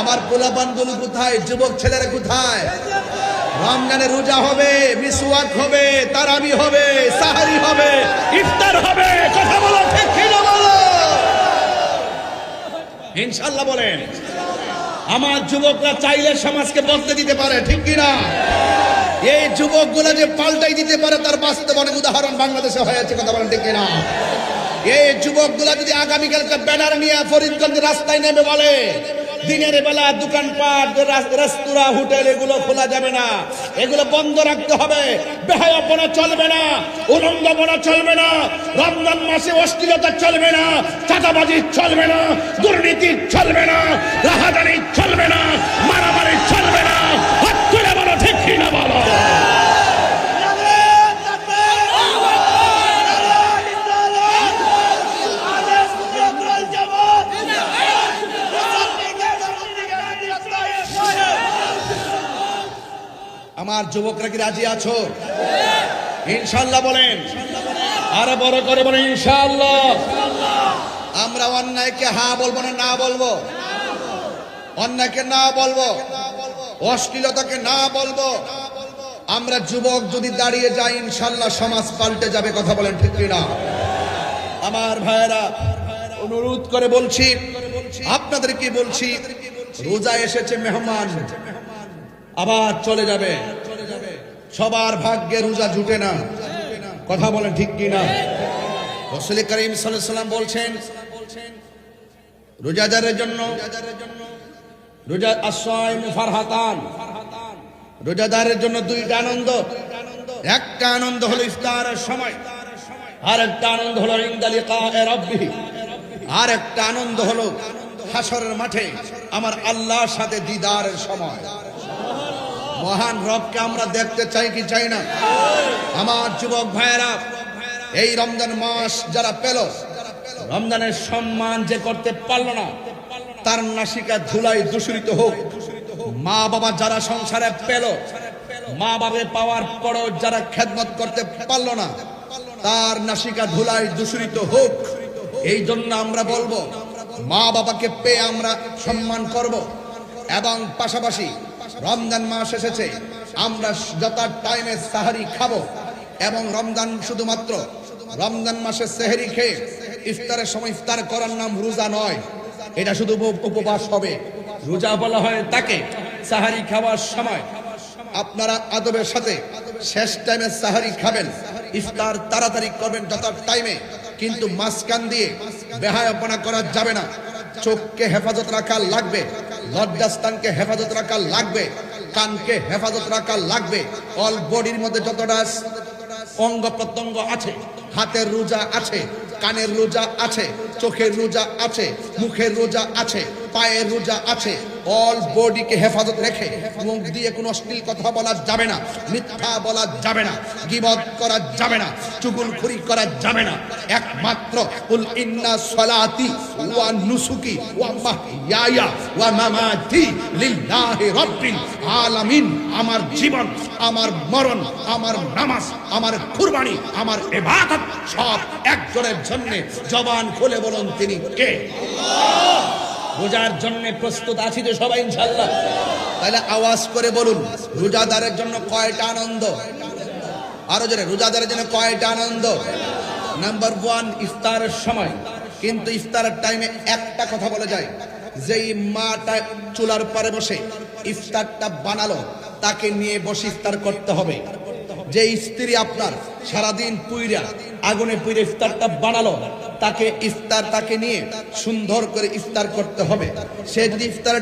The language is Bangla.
আমার পোলাপানগুলো কোথায়? যুবক ছেলেরা কোথায়? রমজানে রোজা হবে, মিসওয়াক হবে, তারাবি হবে, সাহারি হবে, ইফতার হবে। কথা বলো ইনশাআল্লাহ বলেন। আমার যুবকরা চাইলে সমাজকে বদলে দিতে পারে, ঠিক কি না এই যুবকগুলো যে পাল্টাই দিতে পারে, তার বাস্তব অনেক উদাহরণ বাংলাদেশে হয়েছে, কথা বলেন, ঠিক কি না এই যুবকগুলা যদি আগামীকালকে ব্যানার নিয়ে ফরিদগঞ্জ রাস্তায় নেমে বলে দিনের বেলা দোকানপাট, রাস- রেস্তোরাঁ, হোটেল, এগুলো খোলা যাবে না। এগুলো বন্ধ রাখতে হবে। বেহায়াপনা চলবে না উলঙ্গপনা চলবে না, রমজান মাসে অশ্লীলতা চলবে না, চাঁদাবাজি চলবে না, দুর্নীতি চলবে না, রাহাদানি চলবে না, মারামারি চলবে না হাত তুলে বলো ঠিক কিনা বলো আমার যুবকরা কি রাজি আছো? ইনশাল্লাহ বলেন। আরে বড় করে বলেন ইনশাল্লাহ আমরা অন্যায়কে হা বলব না না বলব? অন্যায়কে না বলব? অশ্লীলতাকে না বলব? আমরা যুবক যদি দাঁড়িয়ে যাই ইনশাল্লাহ সমাজ পাল্টে যাবে কথা বলেন ঠিক না আমার ভাইয়েরা, অনুরোধ করে বলছি আপনাদেরকে বলছি? রোজা এসেছে মেহমান, আবার চলে যাবে। সবার ভাগ্যে রোজা জুটে না। কথা বলেন ঠিক কি না? রসুল করিম সাল্লাম বলছেন, রোজাদারের জন্য রোজা আশ্রয় ফারহাতান রোজাদারের জন্য দুইটা আনন্দ। একটা আনন্দ হলো ইফতারের সময়, আর একটা আনন্দ হলো আর একটা আনন্দ হলো হাসরের মাঠে আমার আল্লাহর সাথে দিদারের সময়। মহান রবকে আমরা দেখতে চাই কি চাই না? আমার যুবক ভাইয়েরা, এই রমজান মাস যারা পেল, রমজানের সম্মান যে করতে পারল না, তার নাসিকা ধুলাই দূষিত হোক। মা বাবা যারা সংসারে পেল, মা বাবে পাওয়ার পরও যারা খেদমত করতে পারল না, তার নাসিকা ধুলাই দূষিত হোক। এই জন্য আমরা বলব, মা বাবাকে পেয়ে আমরা সম্মান করব। এবং পাশাপাশি রমজান মাস এসেছে। আমরা যত টাইমে সাহারি খাব এবং রমজান শুধুমাত্র রমজান মাসে সেহেরি খেয়ে ইফতারের সময় ইফতার করার নাম রোজা নয়। এটা শুধু উপবাস হবে। রোজা বলা হয় তাকে সাহারি খাওয়ার সময়। আপনারা আদবের সাথে শেষ টাইমে সাহারি খাবেন। ইফতার তাড়াতাড়ি করবেন যত টাইমে কিন্তু মাঝখান দিয়ে বেহায়াপনা করা যাবে না। চোখকে হেফাজত রাখা লাগবে। লজ্জাস্থানকে হেফাজত রাখা লাগবে, কানকে হেফাজত রাখা লাগবে। অল বডির মধ্যে যতটা অঙ্গ প্রত্যঙ্গ আছে, হাতের রোজা আছে, কানের রোজা আছে চোখের রোজা আছে মুখের রোজা আছে পায়ের রোজা আছে। অল বডিকে হেফাজত রেখে মুখ দিয়ে কোনো অশ্লীল কথা বলা যাবে না, মিথ্যা বলা যাবে না, গিবত করা যাবে না চুগুলখুরি করা যাবে না। একমাত্র কুল ইন্না সলাতি ওয়া নুসুকি ওয়া মাহইয়ায়া ওয়া মামাতি লিল্লাহি রাব্বিল আলামিন। আমার জীবন, আমার মরণ, আমার নামাজ, আমার কুরবানি, আমার ইবাদত সব একজনের জন্য জবান খুলে বলুন তিনি। কে? রোজার জন্য প্রস্তুত আছি তো সবাই ইনশাল্লাহ তাহলে আওয়াজ করে বলুন রোজাদারের জন্য কয়টা আনন্দ? আরও জোরে রোজাদারের জন্য কয়টা আনন্দ? নাম্বার ওয়ান ইফতারের সময়। কিন্তু ইফতারের টাইমে একটা কথা বলে যায় যেই মাটা চুলার পরে বসে ইফতারটা বানালো তাকে নিয়ে বসে ইফতার করতে হবে। যে স্ত্রী আপনার সারাদিন পুইরা আগুনে পুড়ে ইফতারটা বানালো। তাকে ইফতার তাকে নিয়ে সুন্দর করে ইফতার করতে হবে। সে যদি ইফতার